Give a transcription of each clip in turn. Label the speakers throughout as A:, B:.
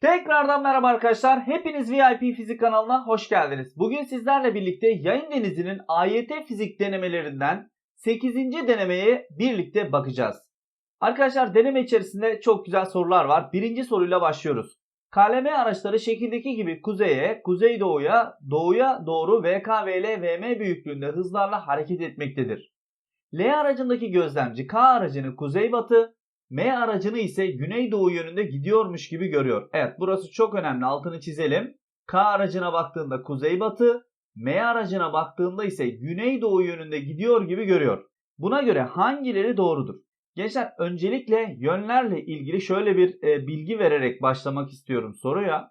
A: Tekrardan merhaba arkadaşlar. Hepiniz VIP Fizik kanalına hoş geldiniz. Bugün sizlerle birlikte Yayın Denizi'nin AYT fizik denemelerinden 8. denemeye birlikte bakacağız. Arkadaşlar deneme içerisinde çok güzel sorular var. Birinci soruyla başlıyoruz. KLM araçları şekildeki gibi kuzeye, kuzeydoğuya, doğuya doğru VKVL VM büyüklüğünde hızlarla hareket etmektedir. L aracındaki gözlemci K aracını kuzeybatı, M aracını ise güneydoğu yönünde gidiyormuş gibi görüyor. Evet burası çok önemli altını çizelim. K aracına baktığında kuzeybatı, M aracına baktığında ise güneydoğu yönünde gidiyor gibi görüyor. Buna göre hangileri doğrudur? Gençler öncelikle yönlerle ilgili şöyle bir e, bilgi vererek başlamak istiyorum soruya.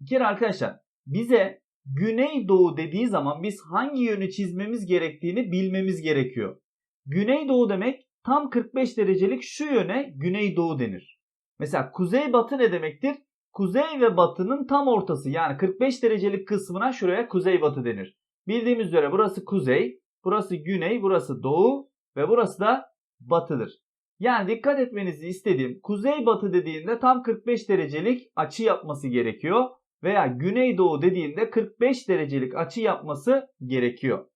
A: Bir arkadaşlar bize güneydoğu dediği zaman biz hangi yönü çizmemiz gerektiğini bilmemiz gerekiyor. Güneydoğu demek tam 45 derecelik şu yöne güneydoğu denir. Mesela kuzeybatı ne demektir? Kuzey ve batının tam ortası yani 45 derecelik kısmına şuraya kuzeybatı denir. Bildiğimiz üzere burası kuzey, burası güney, burası doğu ve burası da batıdır. Yani dikkat etmenizi istediğim kuzeybatı dediğinde tam 45 derecelik açı yapması gerekiyor veya güneydoğu dediğinde 45 derecelik açı yapması gerekiyor.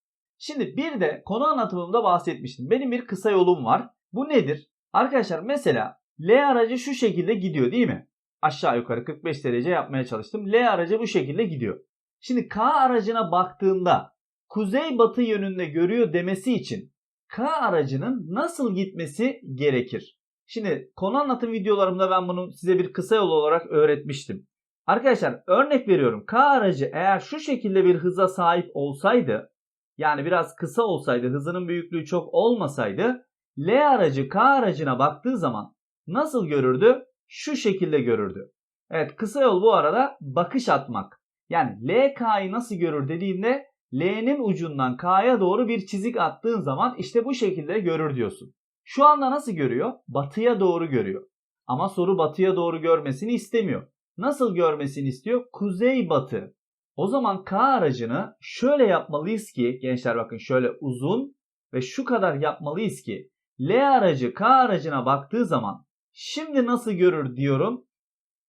A: Şimdi bir de konu anlatımımda bahsetmiştim. Benim bir kısa yolum var. Bu nedir? Arkadaşlar mesela L aracı şu şekilde gidiyor değil mi? Aşağı yukarı 45 derece yapmaya çalıştım. L aracı bu şekilde gidiyor. Şimdi K aracına baktığında kuzey batı yönünde görüyor demesi için K aracının nasıl gitmesi gerekir? Şimdi konu anlatım videolarımda ben bunu size bir kısa yol olarak öğretmiştim. Arkadaşlar örnek veriyorum. K aracı eğer şu şekilde bir hıza sahip olsaydı yani biraz kısa olsaydı hızının büyüklüğü çok olmasaydı L aracı K aracına baktığı zaman nasıl görürdü? Şu şekilde görürdü. Evet kısa yol bu arada bakış atmak. Yani L K'yı nasıl görür dediğinde L'nin ucundan K'ya doğru bir çizik attığın zaman işte bu şekilde görür diyorsun. Şu anda nasıl görüyor? Batıya doğru görüyor. Ama soru batıya doğru görmesini istemiyor. Nasıl görmesini istiyor? Kuzey batı. O zaman K aracını şöyle yapmalıyız ki gençler bakın şöyle uzun ve şu kadar yapmalıyız ki L aracı K aracına baktığı zaman şimdi nasıl görür diyorum.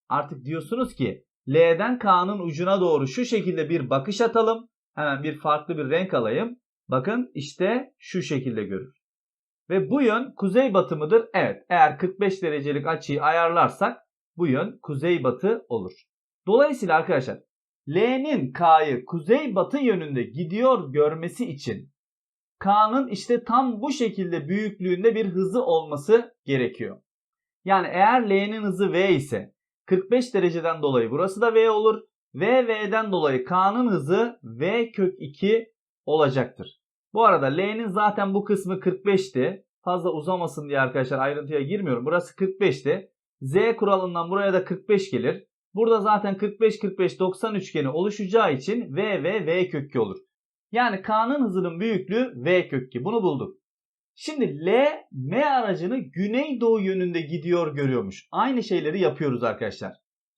A: Artık diyorsunuz ki L'den K'nın ucuna doğru şu şekilde bir bakış atalım. Hemen bir farklı bir renk alayım. Bakın işte şu şekilde görür. Ve bu yön kuzeybatı mıdır? Evet. Eğer 45 derecelik açıyı ayarlarsak bu yön kuzeybatı olur. Dolayısıyla arkadaşlar L'nin K'yı kuzeybatı yönünde gidiyor görmesi için K'nın işte tam bu şekilde büyüklüğünde bir hızı olması gerekiyor. Yani eğer L'nin hızı V ise 45 dereceden dolayı burası da V olur. V V'den dolayı K'nın hızı V kök 2 olacaktır. Bu arada L'nin zaten bu kısmı 45'ti. Fazla uzamasın diye arkadaşlar ayrıntıya girmiyorum. Burası 45'ti. Z kuralından buraya da 45 gelir. Burada zaten 45-45-90 üçgeni oluşacağı için V ve V kök 2 olur. Yani K'nın hızının büyüklüğü V kök 2. Bunu bulduk. Şimdi L, M aracını güneydoğu yönünde gidiyor görüyormuş. Aynı şeyleri yapıyoruz arkadaşlar.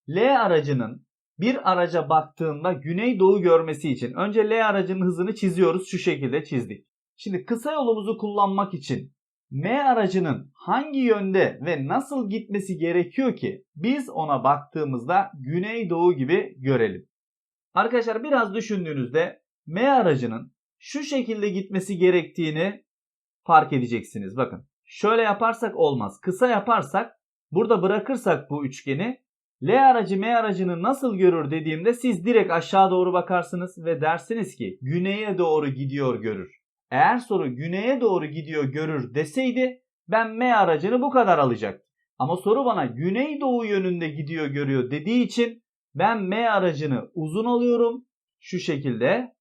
A: L aracının bir araca baktığında güneydoğu görmesi için önce L aracının hızını çiziyoruz. Şu şekilde çizdik. Şimdi kısa yolumuzu kullanmak için M aracının hangi yönde ve nasıl gitmesi gerekiyor ki biz ona baktığımızda güneydoğu gibi görelim. Arkadaşlar biraz düşündüğünüzde M aracının şu şekilde gitmesi gerektiğini fark edeceksiniz. Bakın şöyle yaparsak olmaz. Kısa yaparsak burada bırakırsak bu üçgeni L aracı M aracını nasıl görür dediğimde siz direkt aşağı doğru bakarsınız ve dersiniz ki güneye doğru gidiyor görür. Eğer soru güneye doğru gidiyor görür deseydi ben M aracını bu kadar alacaktım. Ama soru bana güneydoğu yönünde gidiyor görüyor dediği için ben M aracını uzun alıyorum. Şu şekilde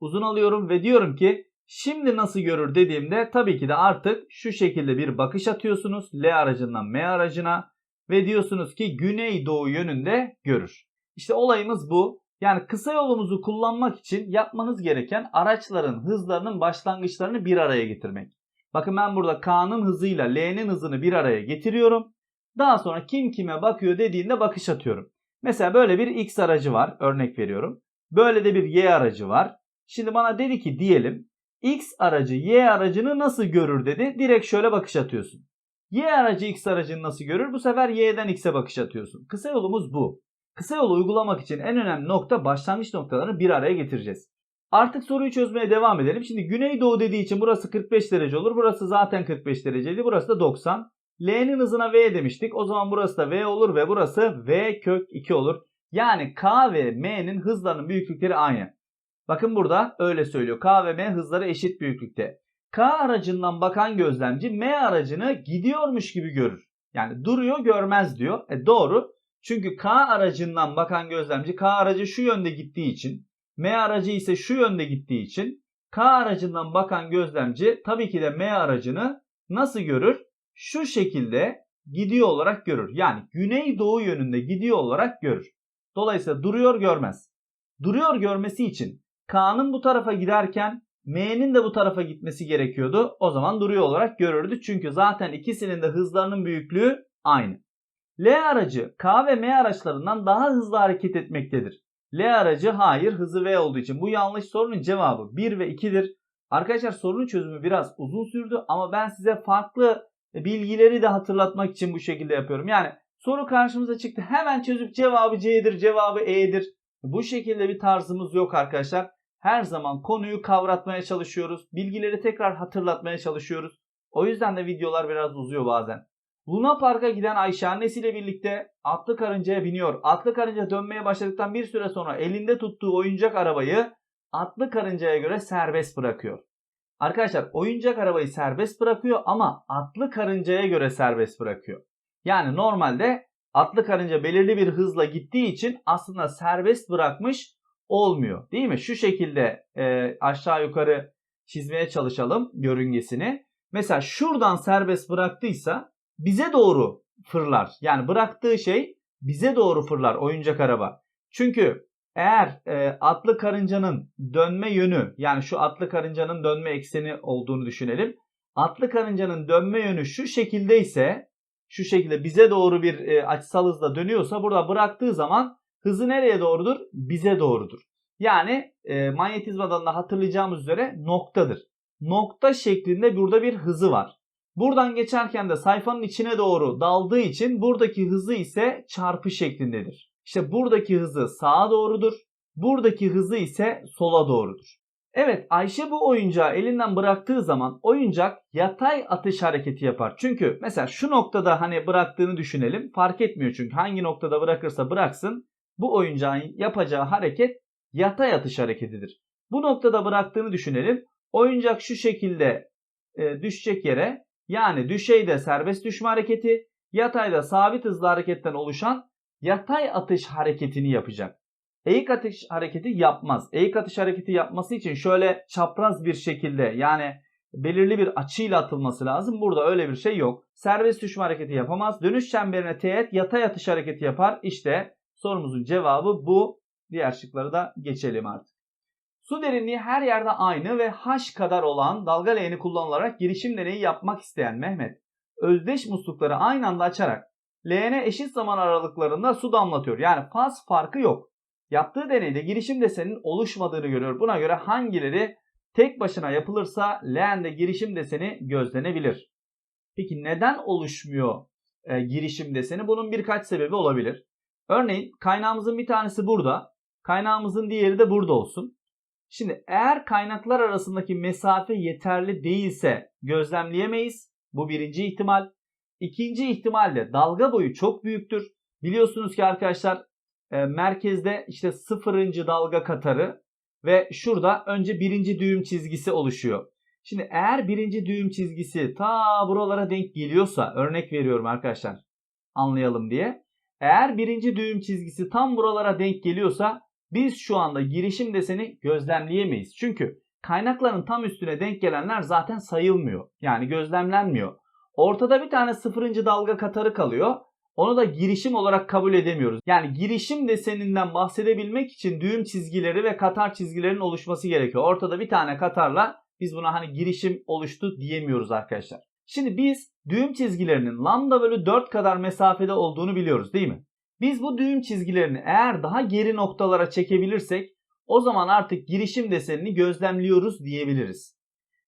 A: uzun alıyorum ve diyorum ki şimdi nasıl görür dediğimde tabii ki de artık şu şekilde bir bakış atıyorsunuz L aracından M aracına ve diyorsunuz ki güneydoğu yönünde görür. İşte olayımız bu. Yani kısa yolumuzu kullanmak için yapmanız gereken araçların hızlarının başlangıçlarını bir araya getirmek. Bakın ben burada K'nın hızıyla L'nin hızını bir araya getiriyorum. Daha sonra kim kime bakıyor dediğinde bakış atıyorum. Mesela böyle bir X aracı var örnek veriyorum. Böyle de bir Y aracı var. Şimdi bana dedi ki diyelim X aracı Y aracını nasıl görür dedi. Direkt şöyle bakış atıyorsun. Y aracı X aracını nasıl görür? Bu sefer Y'den X'e bakış atıyorsun. Kısa yolumuz bu. Kısa yolu uygulamak için en önemli nokta başlangıç noktalarını bir araya getireceğiz. Artık soruyu çözmeye devam edelim. Şimdi güneydoğu dediği için burası 45 derece olur. Burası zaten 45 dereceydi. Burası da 90. L'nin hızına V demiştik. O zaman burası da V olur ve burası V kök 2 olur. Yani K ve M'nin hızlarının büyüklükleri aynı. Bakın burada öyle söylüyor. K ve M hızları eşit büyüklükte. K aracından bakan gözlemci M aracını gidiyormuş gibi görür. Yani duruyor görmez diyor. E doğru. Çünkü K aracından bakan gözlemci K aracı şu yönde gittiği için M aracı ise şu yönde gittiği için K aracından bakan gözlemci tabii ki de M aracını nasıl görür? Şu şekilde gidiyor olarak görür. Yani güneydoğu yönünde gidiyor olarak görür. Dolayısıyla duruyor görmez. Duruyor görmesi için K'nın bu tarafa giderken M'nin de bu tarafa gitmesi gerekiyordu. O zaman duruyor olarak görürdü. Çünkü zaten ikisinin de hızlarının büyüklüğü aynı. L aracı K ve M araçlarından daha hızlı hareket etmektedir. L aracı hayır hızı V olduğu için. Bu yanlış sorunun cevabı 1 ve 2'dir. Arkadaşlar sorunun çözümü biraz uzun sürdü ama ben size farklı bilgileri de hatırlatmak için bu şekilde yapıyorum. Yani soru karşımıza çıktı hemen çözüp cevabı C'dir cevabı E'dir. Bu şekilde bir tarzımız yok arkadaşlar. Her zaman konuyu kavratmaya çalışıyoruz. Bilgileri tekrar hatırlatmaya çalışıyoruz. O yüzden de videolar biraz uzuyor bazen. Luna Park'a giden Ayşe annesiyle birlikte atlı karıncaya biniyor. Atlı karınca dönmeye başladıktan bir süre sonra elinde tuttuğu oyuncak arabayı atlı karıncaya göre serbest bırakıyor. Arkadaşlar oyuncak arabayı serbest bırakıyor ama atlı karıncaya göre serbest bırakıyor. Yani normalde atlı karınca belirli bir hızla gittiği için aslında serbest bırakmış olmuyor. Değil mi? Şu şekilde e, aşağı yukarı çizmeye çalışalım yörüngesini. Mesela şuradan serbest bıraktıysa bize doğru fırlar. Yani bıraktığı şey bize doğru fırlar oyuncak araba. Çünkü eğer e, atlı karıncanın dönme yönü yani şu atlı karıncanın dönme ekseni olduğunu düşünelim. Atlı karıncanın dönme yönü şu şekilde ise şu şekilde bize doğru bir e, açısal hızla dönüyorsa burada bıraktığı zaman hızı nereye doğrudur? Bize doğrudur. Yani e, manyetizmadan da hatırlayacağımız üzere noktadır. Nokta şeklinde burada bir hızı var. Buradan geçerken de sayfanın içine doğru daldığı için buradaki hızı ise çarpı şeklindedir. İşte buradaki hızı sağa doğrudur. Buradaki hızı ise sola doğrudur. Evet Ayşe bu oyuncağı elinden bıraktığı zaman oyuncak yatay atış hareketi yapar. Çünkü mesela şu noktada hani bıraktığını düşünelim. Fark etmiyor çünkü hangi noktada bırakırsa bıraksın bu oyuncağın yapacağı hareket yatay atış hareketidir. Bu noktada bıraktığını düşünelim. Oyuncak şu şekilde e, düşecek yere yani düşeyde serbest düşme hareketi, yatayda sabit hızlı hareketten oluşan yatay atış hareketini yapacak. Eğik atış hareketi yapmaz. Eğik atış hareketi yapması için şöyle çapraz bir şekilde yani belirli bir açıyla atılması lazım. Burada öyle bir şey yok. Serbest düşme hareketi yapamaz. Dönüş çemberine teğet yatay atış hareketi yapar. İşte sorumuzun cevabı bu. Diğer şıkları da geçelim artık. Su derinliği her yerde aynı ve h kadar olan dalga leğeni kullanılarak girişim deneyi yapmak isteyen Mehmet, özdeş muslukları aynı anda açarak leğene eşit zaman aralıklarında su damlatıyor. Yani faz farkı yok. Yaptığı deneyde girişim deseninin oluşmadığını görüyor. Buna göre hangileri tek başına yapılırsa leğende girişim deseni gözlenebilir. Peki neden oluşmuyor e, girişim deseni? Bunun birkaç sebebi olabilir. Örneğin kaynağımızın bir tanesi burada. Kaynağımızın diğeri de burada olsun. Şimdi eğer kaynaklar arasındaki mesafe yeterli değilse gözlemleyemeyiz. Bu birinci ihtimal. İkinci ihtimalle dalga boyu çok büyüktür. Biliyorsunuz ki arkadaşlar e, merkezde işte sıfırıncı dalga katarı ve şurada önce birinci düğüm çizgisi oluşuyor. Şimdi eğer birinci düğüm çizgisi ta buralara denk geliyorsa örnek veriyorum arkadaşlar anlayalım diye. Eğer birinci düğüm çizgisi tam buralara denk geliyorsa biz şu anda girişim deseni gözlemleyemeyiz. Çünkü kaynakların tam üstüne denk gelenler zaten sayılmıyor. Yani gözlemlenmiyor. Ortada bir tane sıfırıncı dalga katarı kalıyor. Onu da girişim olarak kabul edemiyoruz. Yani girişim deseninden bahsedebilmek için düğüm çizgileri ve katar çizgilerinin oluşması gerekiyor. Ortada bir tane katarla biz buna hani girişim oluştu diyemiyoruz arkadaşlar. Şimdi biz düğüm çizgilerinin lambda bölü 4 kadar mesafede olduğunu biliyoruz değil mi? Biz bu düğüm çizgilerini eğer daha geri noktalara çekebilirsek o zaman artık girişim desenini gözlemliyoruz diyebiliriz.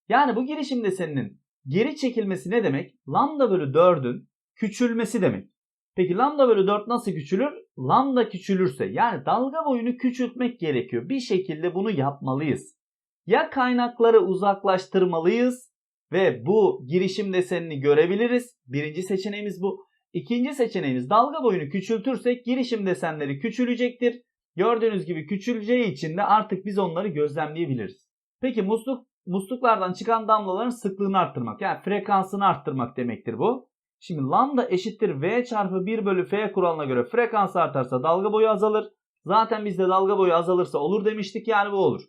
A: Yani bu girişim deseninin geri çekilmesi ne demek? Lambda bölü 4'ün küçülmesi demek. Peki lambda bölü 4 nasıl küçülür? Lambda küçülürse yani dalga boyunu küçültmek gerekiyor. Bir şekilde bunu yapmalıyız. Ya kaynakları uzaklaştırmalıyız ve bu girişim desenini görebiliriz. Birinci seçeneğimiz bu. İkinci seçeneğimiz dalga boyunu küçültürsek girişim desenleri küçülecektir. Gördüğünüz gibi küçüleceği için de artık biz onları gözlemleyebiliriz. Peki musluk musluklardan çıkan damlaların sıklığını arttırmak yani frekansını arttırmak demektir bu. Şimdi lambda eşittir v çarpı 1 bölü f kuralına göre frekans artarsa dalga boyu azalır. Zaten bizde dalga boyu azalırsa olur demiştik yani bu olur.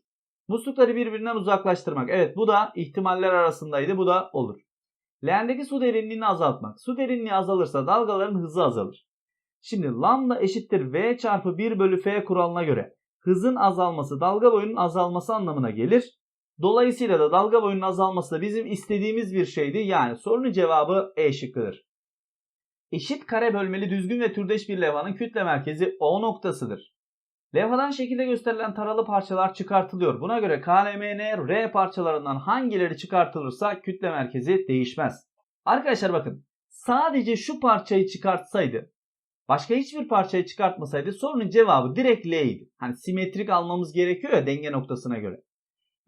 A: Muslukları birbirinden uzaklaştırmak. Evet bu da ihtimaller arasındaydı bu da olur. Leğendeki su derinliğini azaltmak. Su derinliği azalırsa dalgaların hızı azalır. Şimdi lambda eşittir v çarpı 1 bölü f kuralına göre hızın azalması dalga boyunun azalması anlamına gelir. Dolayısıyla da dalga boyunun azalması da bizim istediğimiz bir şeydi. Yani sorunun cevabı E şıkkıdır. Eşit kare bölmeli düzgün ve türdeş bir levhanın kütle merkezi O noktasıdır. Levhadan şekilde gösterilen taralı parçalar çıkartılıyor. Buna göre KLMN R parçalarından hangileri çıkartılırsa kütle merkezi değişmez. Arkadaşlar bakın sadece şu parçayı çıkartsaydı başka hiçbir parçayı çıkartmasaydı sorunun cevabı direkt L'ydi. Hani simetrik almamız gerekiyor ya denge noktasına göre.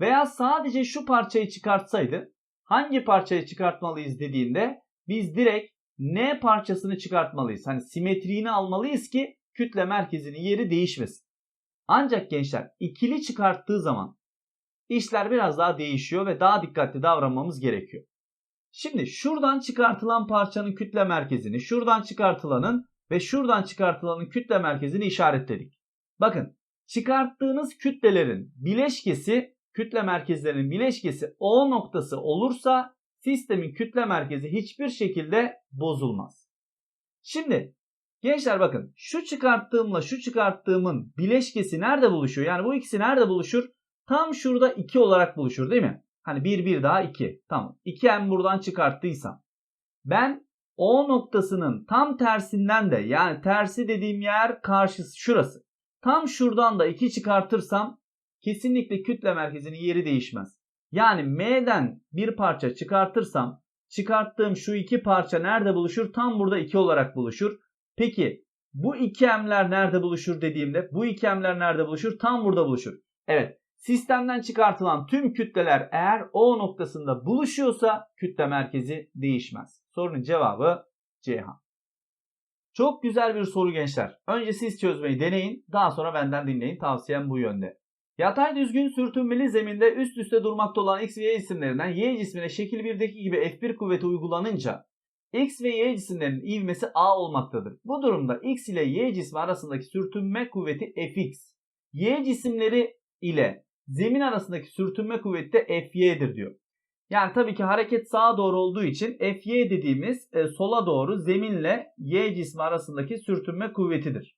A: Veya sadece şu parçayı çıkartsaydı hangi parçayı çıkartmalıyız dediğinde biz direkt N parçasını çıkartmalıyız. Hani simetriğini almalıyız ki kütle merkezinin yeri değişmesin. Ancak gençler ikili çıkarttığı zaman işler biraz daha değişiyor ve daha dikkatli davranmamız gerekiyor. Şimdi şuradan çıkartılan parçanın kütle merkezini, şuradan çıkartılanın ve şuradan çıkartılanın kütle merkezini işaretledik. Bakın çıkarttığınız kütlelerin bileşkesi kütle merkezlerinin bileşkesi O noktası olursa sistemin kütle merkezi hiçbir şekilde bozulmaz. Şimdi gençler bakın şu çıkarttığımla şu çıkarttığımın bileşkesi nerede buluşuyor? Yani bu ikisi nerede buluşur? Tam şurada 2 olarak buluşur değil mi? Hani 1 1 daha 2. Tamam. 2m buradan çıkarttıysam ben O noktasının tam tersinden de yani tersi dediğim yer karşısı şurası. Tam şuradan da 2 çıkartırsam kesinlikle kütle merkezinin yeri değişmez. Yani M'den bir parça çıkartırsam çıkarttığım şu iki parça nerede buluşur? Tam burada 2 olarak buluşur. Peki bu iki emler nerede buluşur dediğimde bu iki emler nerede buluşur? Tam burada buluşur. Evet sistemden çıkartılan tüm kütleler eğer O noktasında buluşuyorsa kütle merkezi değişmez. Sorunun cevabı Ceyhan. Çok güzel bir soru gençler. Önce siz çözmeyi deneyin daha sonra benden dinleyin. Tavsiyem bu yönde. Yatay düzgün sürtünmeli zeminde üst üste durmakta olan X ve Y cisimlerinden Y cismine şekil 1'deki gibi F1 kuvveti uygulanınca X ve Y cisimlerinin ivmesi A olmaktadır. Bu durumda X ile Y cismi arasındaki sürtünme kuvveti Fx. Y cisimleri ile zemin arasındaki sürtünme kuvveti de Fy'dir diyor. Yani tabii ki hareket sağa doğru olduğu için Fy dediğimiz e, sola doğru zeminle Y cismi arasındaki sürtünme kuvvetidir.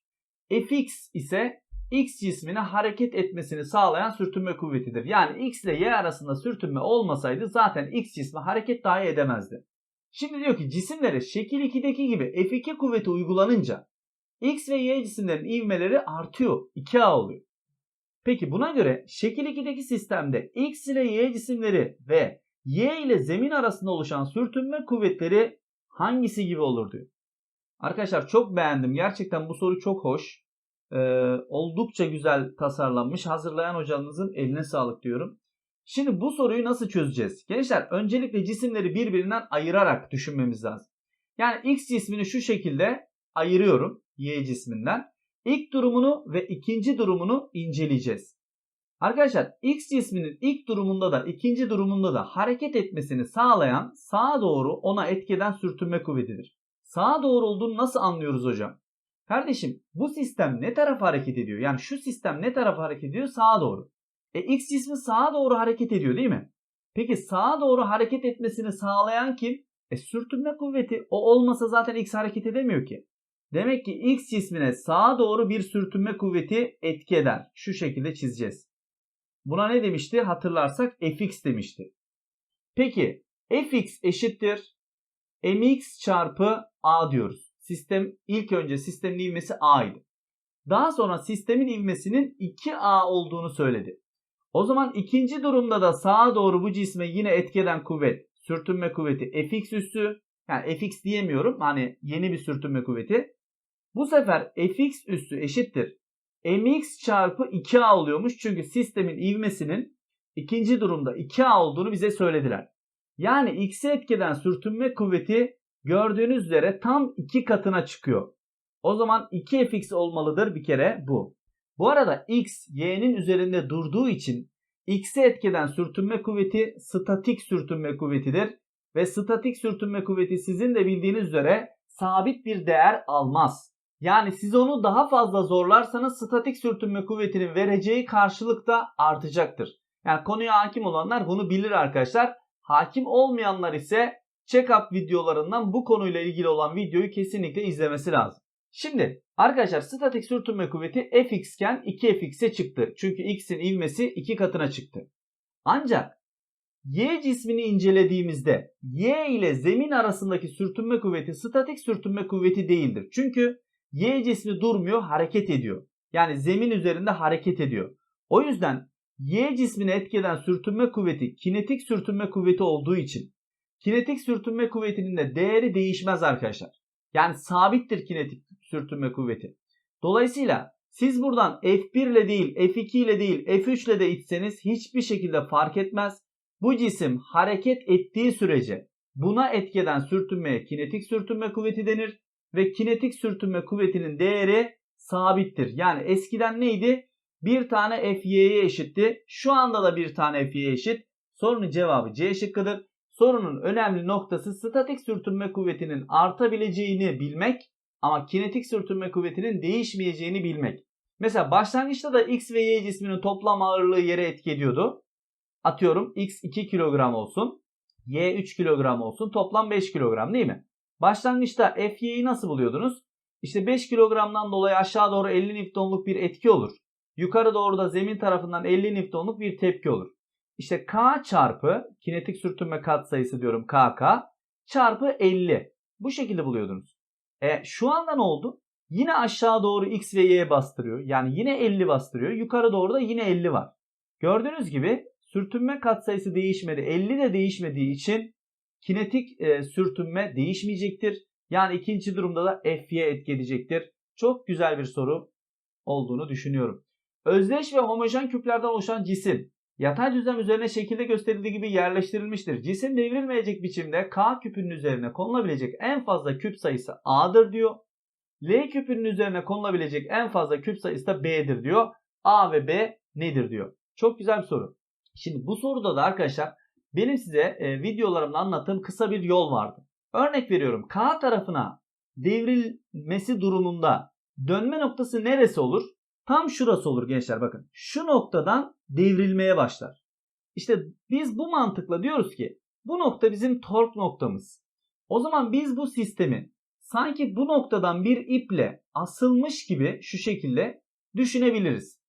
A: Fx ise X cismine hareket etmesini sağlayan sürtünme kuvvetidir. Yani X ile Y arasında sürtünme olmasaydı zaten X cismi hareket dahi edemezdi. Şimdi diyor ki cisimlere şekil 2'deki gibi F2 kuvveti uygulanınca X ve Y cisimlerin ivmeleri artıyor. 2A oluyor. Peki buna göre şekil 2'deki sistemde X ile Y cisimleri ve Y ile zemin arasında oluşan sürtünme kuvvetleri hangisi gibi olur diyor. Arkadaşlar çok beğendim. Gerçekten bu soru çok hoş. Ee, oldukça güzel tasarlanmış. Hazırlayan hocamızın eline sağlık diyorum. Şimdi bu soruyu nasıl çözeceğiz? Gençler öncelikle cisimleri birbirinden ayırarak düşünmemiz lazım. Yani X cismini şu şekilde ayırıyorum Y cisminden. İlk durumunu ve ikinci durumunu inceleyeceğiz. Arkadaşlar X cisminin ilk durumunda da ikinci durumunda da hareket etmesini sağlayan sağa doğru ona etkeden sürtünme kuvvetidir. Sağa doğru olduğunu nasıl anlıyoruz hocam? Kardeşim bu sistem ne tarafa hareket ediyor? Yani şu sistem ne tarafa hareket ediyor? Sağa doğru. E X cismi sağa doğru hareket ediyor değil mi? Peki sağa doğru hareket etmesini sağlayan kim? E sürtünme kuvveti. O olmasa zaten X hareket edemiyor ki. Demek ki X cismine sağa doğru bir sürtünme kuvveti etki eder. Şu şekilde çizeceğiz. Buna ne demişti? Hatırlarsak Fx demişti. Peki Fx eşittir mx çarpı a diyoruz. Sistem ilk önce sistemin ivmesi a idi. Daha sonra sistemin ivmesinin 2a olduğunu söyledi. O zaman ikinci durumda da sağa doğru bu cisme yine etkeden kuvvet, sürtünme kuvveti fx üssü Yani fx diyemiyorum. Hani yeni bir sürtünme kuvveti. Bu sefer fx üssü eşittir. mx çarpı 2a oluyormuş. Çünkü sistemin ivmesinin ikinci durumda 2a olduğunu bize söylediler. Yani x'e etkeden sürtünme kuvveti gördüğünüz üzere tam 2 katına çıkıyor. O zaman 2fx olmalıdır bir kere bu. Bu arada x y'nin üzerinde durduğu için x'e etkeden sürtünme kuvveti statik sürtünme kuvvetidir. Ve statik sürtünme kuvveti sizin de bildiğiniz üzere sabit bir değer almaz. Yani siz onu daha fazla zorlarsanız statik sürtünme kuvvetinin vereceği karşılık da artacaktır. Yani konuya hakim olanlar bunu bilir arkadaşlar. Hakim olmayanlar ise check-up videolarından bu konuyla ilgili olan videoyu kesinlikle izlemesi lazım. Şimdi arkadaşlar statik sürtünme kuvveti fx iken 2fx'e çıktı. Çünkü x'in ivmesi 2 katına çıktı. Ancak y cismini incelediğimizde y ile zemin arasındaki sürtünme kuvveti statik sürtünme kuvveti değildir. Çünkü y cismi durmuyor hareket ediyor. Yani zemin üzerinde hareket ediyor. O yüzden y cismini etkilen sürtünme kuvveti kinetik sürtünme kuvveti olduğu için kinetik sürtünme kuvvetinin de değeri değişmez arkadaşlar. Yani sabittir kinetik sürtünme kuvveti. Dolayısıyla siz buradan F1 ile değil, F2 ile değil, F3 ile de itseniz hiçbir şekilde fark etmez. Bu cisim hareket ettiği sürece buna etkeden sürtünmeye kinetik sürtünme kuvveti denir ve kinetik sürtünme kuvvetinin değeri sabittir. Yani eskiden neydi? Bir tane Fy'ye eşitti. Şu anda da bir tane Fy'ye eşit. Sorunun cevabı C şıkkıdır. Sorunun önemli noktası statik sürtünme kuvvetinin artabileceğini bilmek ama kinetik sürtünme kuvvetinin değişmeyeceğini bilmek. Mesela başlangıçta da X ve Y cisminin toplam ağırlığı yere etki ediyordu. Atıyorum X 2 kilogram olsun. Y 3 kilogram olsun. Toplam 5 kilogram değil mi? Başlangıçta Fy'yi nasıl buluyordunuz? İşte 5 kilogramdan dolayı aşağı doğru 50 Newton'luk bir etki olur. Yukarı doğru da zemin tarafından 50 Newton'luk bir tepki olur. İşte K çarpı kinetik sürtünme katsayısı diyorum KK çarpı 50. Bu şekilde buluyordunuz. E şu anda ne oldu? Yine aşağı doğru X ve Y bastırıyor. Yani yine 50 bastırıyor. Yukarı doğru da yine 50 var. Gördüğünüz gibi sürtünme katsayısı değişmedi. 50 de değişmediği için kinetik e, sürtünme değişmeyecektir. Yani ikinci durumda da F'ye etki edecektir. Çok güzel bir soru olduğunu düşünüyorum. Özdeş ve homojen küplerden oluşan cisim yatay düzlem üzerine şekilde gösterildiği gibi yerleştirilmiştir. Cisim devrilmeyecek biçimde K küpünün üzerine konulabilecek en fazla küp sayısı A'dır diyor. L küpünün üzerine konulabilecek en fazla küp sayısı da B'dir diyor. A ve B nedir diyor. Çok güzel bir soru. Şimdi bu soruda da arkadaşlar benim size e, videolarımda anlattığım kısa bir yol vardı. Örnek veriyorum K tarafına devrilmesi durumunda dönme noktası neresi olur? Tam şurası olur gençler bakın. Şu noktadan devrilmeye başlar. İşte biz bu mantıkla diyoruz ki bu nokta bizim tork noktamız. O zaman biz bu sistemi sanki bu noktadan bir iple asılmış gibi şu şekilde düşünebiliriz.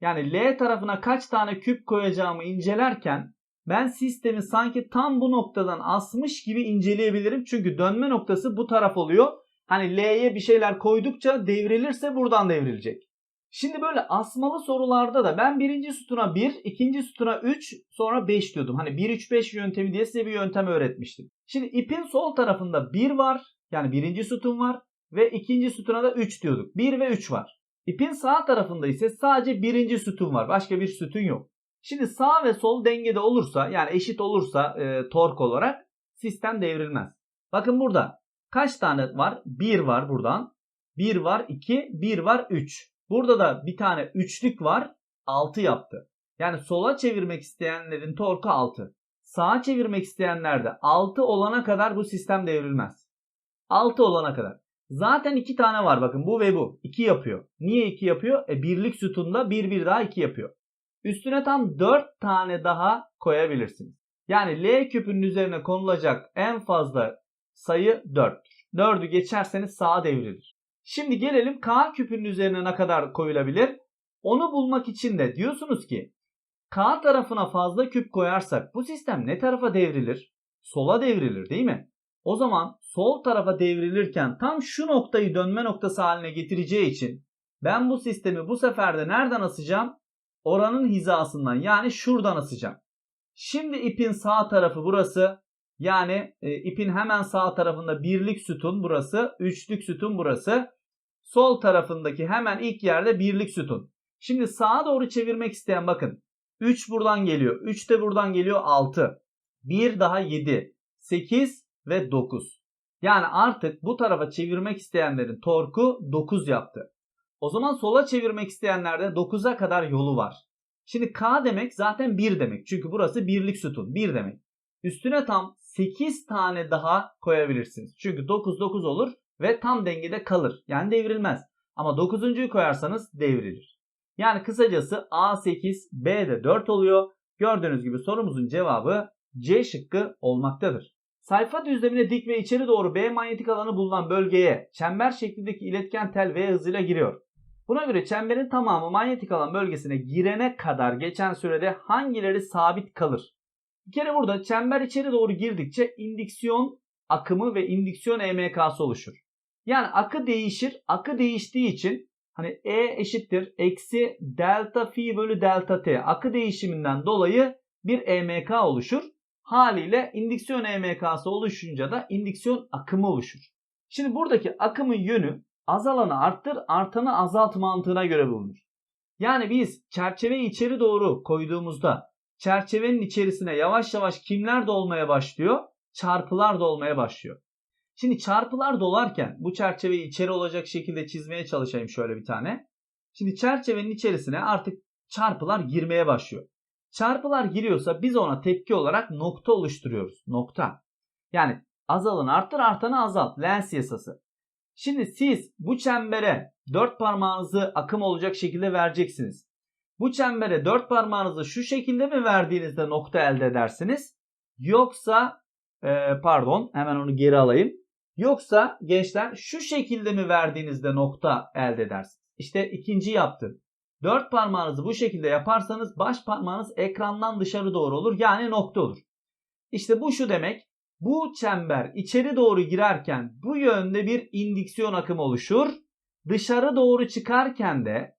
A: Yani L tarafına kaç tane küp koyacağımı incelerken ben sistemi sanki tam bu noktadan asmış gibi inceleyebilirim. Çünkü dönme noktası bu taraf oluyor. Hani L'ye bir şeyler koydukça devrilirse buradan devrilecek. Şimdi böyle asmalı sorularda da ben birinci sütuna 1, ikinci sütuna 3, sonra 5 diyordum. Hani 1-3-5 yöntemi diye size bir yöntem öğretmiştim. Şimdi ipin sol tarafında 1 var. Yani birinci sütun var. Ve ikinci sütuna da 3 diyorduk. 1 ve 3 var. İpin sağ tarafında ise sadece birinci sütun var. Başka bir sütun yok. Şimdi sağ ve sol dengede olursa yani eşit olursa e, tork olarak sistem devrilmez. Bakın burada kaç tane var? 1 var buradan. 1 var 2, 1 var 3. Burada da bir tane üçlük var. 6 yaptı. Yani sola çevirmek isteyenlerin torku 6. Sağa çevirmek isteyenler de 6 olana kadar bu sistem devrilmez. 6 olana kadar. Zaten 2 tane var bakın bu ve bu. 2 yapıyor. Niye 2 yapıyor? E birlik sütunda 1 bir daha 2 yapıyor. Üstüne tam 4 tane daha koyabilirsiniz. Yani L küpünün üzerine konulacak en fazla sayı 4'tür. 4'ü geçerseniz sağa devrilir. Şimdi gelelim K küpünün üzerine ne kadar koyulabilir? Onu bulmak için de diyorsunuz ki K tarafına fazla küp koyarsak bu sistem ne tarafa devrilir? Sola devrilir değil mi? O zaman sol tarafa devrilirken tam şu noktayı dönme noktası haline getireceği için ben bu sistemi bu sefer de nereden asacağım? Oranın hizasından yani şuradan asacağım. Şimdi ipin sağ tarafı burası. Yani e, ipin hemen sağ tarafında birlik sütun burası, üçlük sütun burası. Sol tarafındaki hemen ilk yerde birlik sütun. Şimdi sağa doğru çevirmek isteyen bakın. 3 buradan geliyor. 3 de buradan geliyor 6. 1 daha 7. 8 ve 9. Yani artık bu tarafa çevirmek isteyenlerin torku 9 yaptı. O zaman sola çevirmek isteyenlerde 9'a kadar yolu var. Şimdi K demek zaten 1 demek. Çünkü burası birlik sütun. 1 demek. Üstüne tam 8 tane daha koyabilirsiniz. Çünkü 9 9 olur ve tam dengede kalır. Yani devrilmez. Ama 9.'yu koyarsanız devrilir. Yani kısacası A8, B de 4 oluyor. Gördüğünüz gibi sorumuzun cevabı C şıkkı olmaktadır. Sayfa düzlemine dik ve içeri doğru B manyetik alanı bulunan bölgeye çember şeklindeki iletken tel V hızıyla giriyor. Buna göre çemberin tamamı manyetik alan bölgesine girene kadar geçen sürede hangileri sabit kalır? Bir kere burada çember içeri doğru girdikçe indüksiyon akımı ve indüksiyon EMK'sı oluşur. Yani akı değişir. Akı değiştiği için hani E eşittir eksi delta fi bölü delta t akı değişiminden dolayı bir EMK oluşur. Haliyle indüksiyon EMK'sı oluşunca da indüksiyon akımı oluşur. Şimdi buradaki akımın yönü azalanı arttır, artanı azalt mantığına göre bulunur. Yani biz çerçeveyi içeri doğru koyduğumuzda çerçevenin içerisine yavaş yavaş kimler dolmaya başlıyor? Çarpılar dolmaya başlıyor. Şimdi çarpılar dolarken bu çerçeveyi içeri olacak şekilde çizmeye çalışayım şöyle bir tane. Şimdi çerçevenin içerisine artık çarpılar girmeye başlıyor. Çarpılar giriyorsa biz ona tepki olarak nokta oluşturuyoruz. Nokta. Yani azalanı arttır artanı azalt. Lens yasası. Şimdi siz bu çembere dört parmağınızı akım olacak şekilde vereceksiniz. Bu çembere dört parmağınızı şu şekilde mi verdiğinizde nokta elde edersiniz? Yoksa e, pardon hemen onu geri alayım. Yoksa gençler şu şekilde mi verdiğinizde nokta elde edersiniz? İşte ikinci yaptım. Dört parmağınızı bu şekilde yaparsanız baş parmağınız ekrandan dışarı doğru olur. Yani nokta olur. İşte bu şu demek. Bu çember içeri doğru girerken bu yönde bir indüksiyon akımı oluşur. Dışarı doğru çıkarken de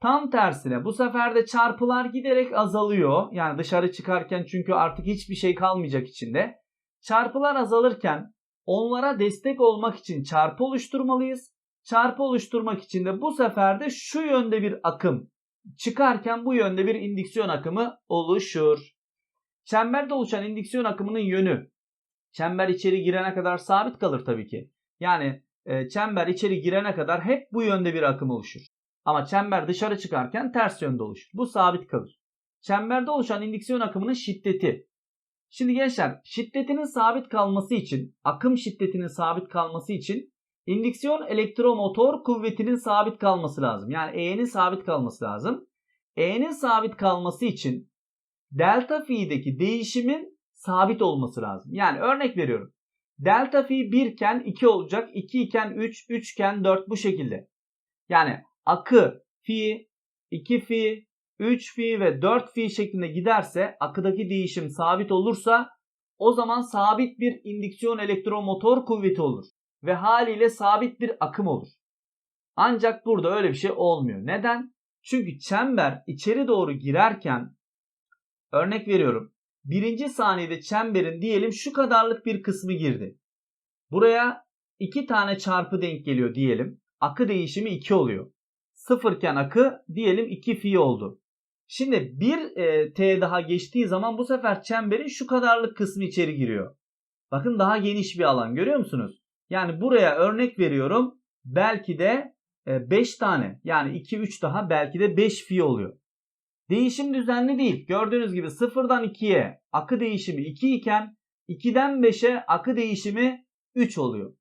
A: tam tersine bu sefer de çarpılar giderek azalıyor. Yani dışarı çıkarken çünkü artık hiçbir şey kalmayacak içinde. Çarpılar azalırken onlara destek olmak için çarpı oluşturmalıyız. Çarpı oluşturmak için de bu sefer de şu yönde bir akım çıkarken bu yönde bir indüksiyon akımı oluşur. Çemberde oluşan indüksiyon akımının yönü çember içeri girene kadar sabit kalır tabii ki. Yani e, çember içeri girene kadar hep bu yönde bir akım oluşur. Ama çember dışarı çıkarken ters yönde oluşur. Bu sabit kalır. Çemberde oluşan indüksiyon akımının şiddeti. Şimdi gençler şiddetinin sabit kalması için, akım şiddetinin sabit kalması için indüksiyon elektromotor kuvvetinin sabit kalması lazım. Yani E'nin sabit kalması lazım. E'nin sabit kalması için delta fi'deki değişimin sabit olması lazım. Yani örnek veriyorum. Delta fi 1 iken 2 olacak, 2 iken 3, 3 iken 4 bu şekilde. Yani akı fi, 2 fi, 3 fi ve 4 fi şeklinde giderse akıdaki değişim sabit olursa o zaman sabit bir indüksiyon elektromotor kuvveti olur. Ve haliyle sabit bir akım olur. Ancak burada öyle bir şey olmuyor. Neden? Çünkü çember içeri doğru girerken örnek veriyorum. Birinci saniyede çemberin diyelim şu kadarlık bir kısmı girdi. Buraya iki tane çarpı denk geliyor diyelim. Akı değişimi 2 oluyor. Sıfırken akı diyelim 2 fi oldu. Şimdi bir e, T daha geçtiği zaman bu sefer çemberin şu kadarlık kısmı içeri giriyor. Bakın daha geniş bir alan görüyor musunuz? Yani buraya örnek veriyorum. Belki de 5 e, tane yani 2 3 daha belki de 5 fi oluyor. Değişim düzenli değil. Gördüğünüz gibi 0'dan 2'ye akı değişimi 2 iken 2'den 5'e akı değişimi 3 oluyor.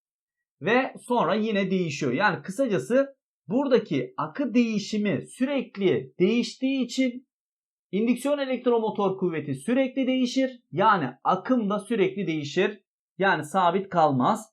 A: Ve sonra yine değişiyor. Yani kısacası buradaki akı değişimi sürekli değiştiği için indüksiyon elektromotor kuvveti sürekli değişir. Yani akım da sürekli değişir. Yani sabit kalmaz.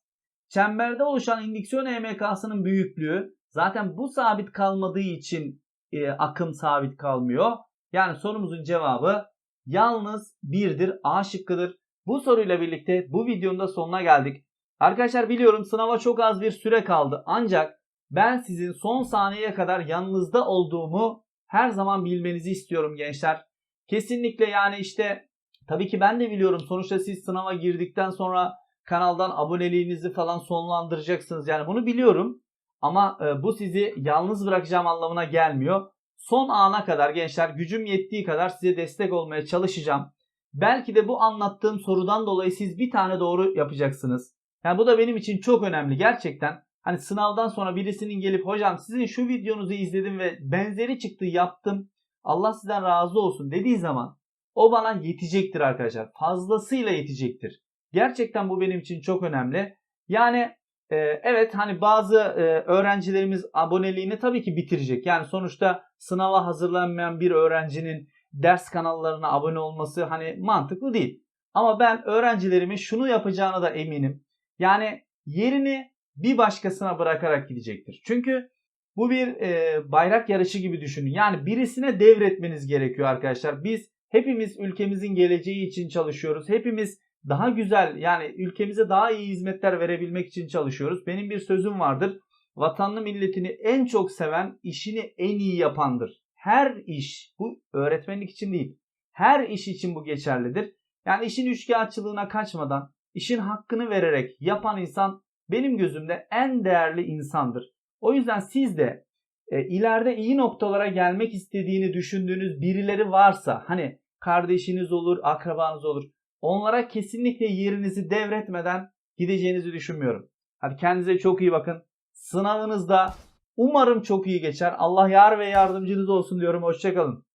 A: Çemberde oluşan indüksiyon EMK'sının büyüklüğü zaten bu sabit kalmadığı için e, akım sabit kalmıyor. Yani sorumuzun cevabı yalnız 1'dir. A şıkkıdır. Bu soruyla birlikte bu videonun da sonuna geldik. Arkadaşlar biliyorum sınava çok az bir süre kaldı. Ancak ben sizin son saniyeye kadar yanınızda olduğumu her zaman bilmenizi istiyorum gençler. Kesinlikle yani işte Tabii ki ben de biliyorum sonuçta siz sınava girdikten sonra kanaldan aboneliğinizi falan sonlandıracaksınız. Yani bunu biliyorum. Ama e, bu sizi yalnız bırakacağım anlamına gelmiyor. Son ana kadar gençler gücüm yettiği kadar size destek olmaya çalışacağım. Belki de bu anlattığım sorudan dolayı siz bir tane doğru yapacaksınız. Yani bu da benim için çok önemli gerçekten. Hani sınavdan sonra birisinin gelip hocam sizin şu videonuzu izledim ve benzeri çıktı yaptım. Allah sizden razı olsun dediği zaman o bana yetecektir arkadaşlar. Fazlasıyla yetecektir. Gerçekten bu benim için çok önemli. Yani e, evet hani bazı e, öğrencilerimiz aboneliğini tabii ki bitirecek. Yani sonuçta sınava hazırlanmayan bir öğrencinin ders kanallarına abone olması hani mantıklı değil. Ama ben öğrencilerimin şunu yapacağına da eminim. Yani yerini bir başkasına bırakarak gidecektir. Çünkü bu bir e, bayrak yarışı gibi düşünün. Yani birisine devretmeniz gerekiyor arkadaşlar. Biz hepimiz ülkemizin geleceği için çalışıyoruz. Hepimiz daha güzel yani ülkemize daha iyi hizmetler verebilmek için çalışıyoruz. Benim bir sözüm vardır. Vatanını milletini en çok seven işini en iyi yapandır. Her iş bu öğretmenlik için değil. Her iş için bu geçerlidir. Yani işin üçkağıtçılığına kaçmadan işin hakkını vererek yapan insan benim gözümde en değerli insandır. O yüzden siz de e, ileride iyi noktalara gelmek istediğini düşündüğünüz birileri varsa hani kardeşiniz olur, akrabanız olur. Onlara kesinlikle yerinizi devretmeden gideceğinizi düşünmüyorum. Hadi kendinize çok iyi bakın. Sınavınızda umarım çok iyi geçer. Allah yar ve yardımcınız olsun diyorum. Hoşçakalın.